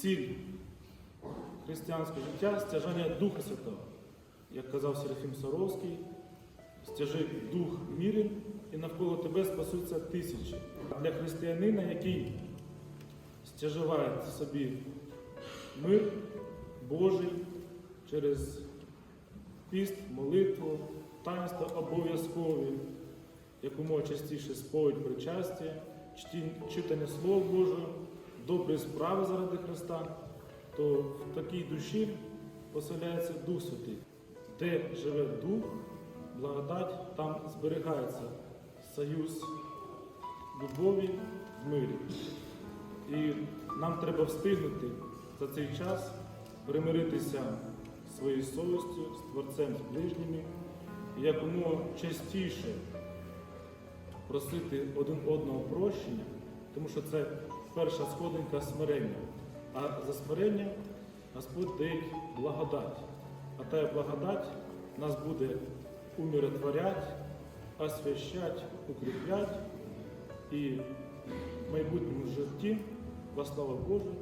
Ціль християнського життя стяжання Духа Святого. Як казав Серафім Саровський, стяжи дух мірен і навколо тебе спасуться тисячі. Для християнина, який стяживає собі мир Божий через піст, молитву, таїнства обов'язкові, якомога частіше сповідь причастя, читання Слова Божого, добрі справи заради Христа, то в такій душі поселяється Дух Святий. Де живе Дух, благодать, там зберігається союз любові в мирі. І нам треба встигнути за цей час примиритися своєю совістю, з Творцем, з ближніми, і якомога частіше просити один одного прощення, тому що це перша сходинка смирення. А за смирення Господь дає благодать. А та благодать нас буде умиротворять, освящать, укріплять і в майбутньому житті во славу Божу,